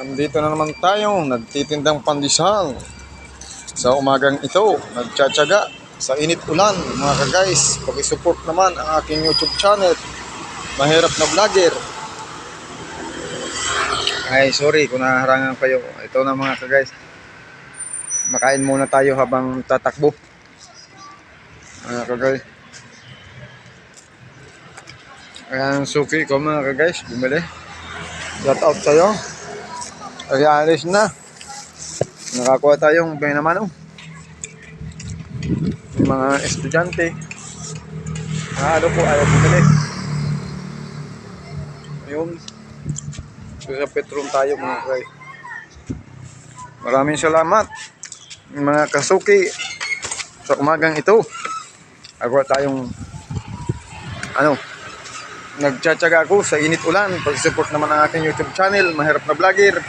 Nandito na naman tayo, nagtitindang pandesal. Sa umagang ito, nagtsatsaga sa init ulan, mga ka-guys. Pag-support naman ang aking YouTube channel, Mahirap na Vlogger. Ay, sorry kung naharangan kayo. Ito na mga ka-guys. Makain muna tayo habang tatakbo. Mga ka-guys. Ayan, suki ko mga ka-guys, bumili. Shout out sa'yo. Ay, alis na. Nakakuha tayong may naman oh. Yung mga estudyante. Ano po, ayaw bumili. Ayun. So, sa petrol tayo mga kay. Maraming salamat. Mga kasuki. Sa umagang ito. Agawa tayong ano, nagtsatsaga ako sa init ulan. Pag-support naman ang aking YouTube channel, Mahirap na Vlogger.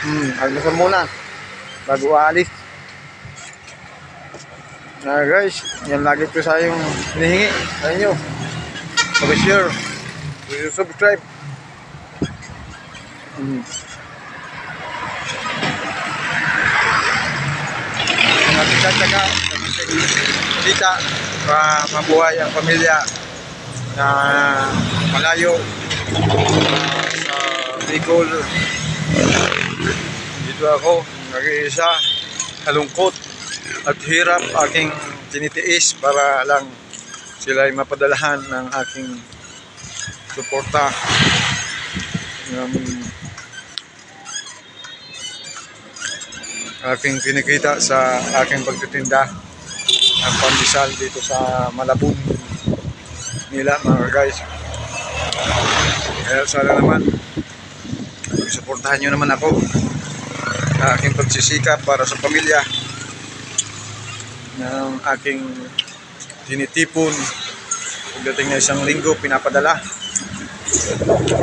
Hmm, almusal muna. Bago aalis. Na guys, yan lagi ko sa yung hinihingi sa inyo. Pag-share. Subscribe. Hmm. Nagtsatsaga. Kita para mabuhay ang pamilya na malayo ah, sa Bicol. Dito ako, nag-iisa, kalungkot at hirap aking tinitiis para lang sila ay mapadalahan ng aking suporta. Um, aking kinikita sa aking pagtitinda ng pandesal dito sa Malabon nila mga guys. Kaya sana naman suportahan nyo naman ako sa aking pagsisikap para sa pamilya ng aking tinitipon. Pagdating na isang linggo pinapadala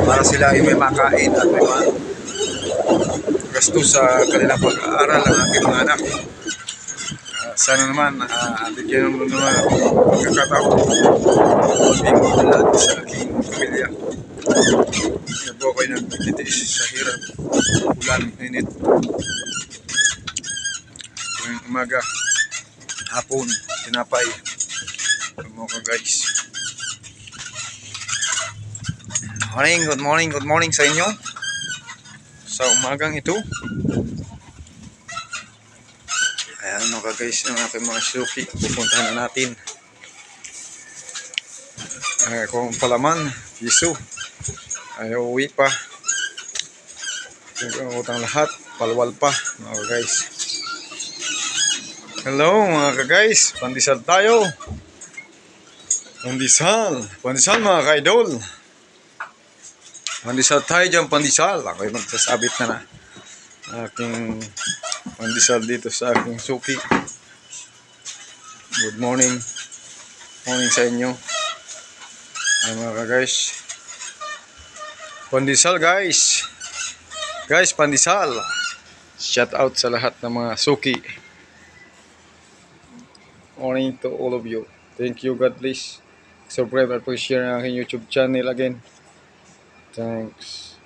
para sila ay may makain at may ma sa kanilang pag-aaral ng aking mga anak. Ah, sana naman uh, bigyan mo naman pagkakataon lahat sa aking pamilya Nabo ako'y nagtitiis sa hirap. Ulan, init. Tuwing umaga hapon, tinapay. Morning guys. Morning, good morning, good morning sa inyo. Sa umagang ito. Ayan mga guys ang aking mga suki. Pupuntahan na natin. Ay kung palaman piso ay uwi pa utang lahat palwal pa mga guys Hello mga ka-guys, pandesal tayo. Pandesal, pandesal mga ka-idol. Pandesal tayo dyan, pandesal. Ako'y magsasabit na na. Aking pandesal dito sa aking suki. Good morning. Morning sa inyo. Ay mga ka-guys. Pandesal guys. Guys, pandesal. Shout out sa lahat ng mga suki morning to all of you. Thank you, God bless. Subscribe at share ang aking YouTube channel again. Thanks.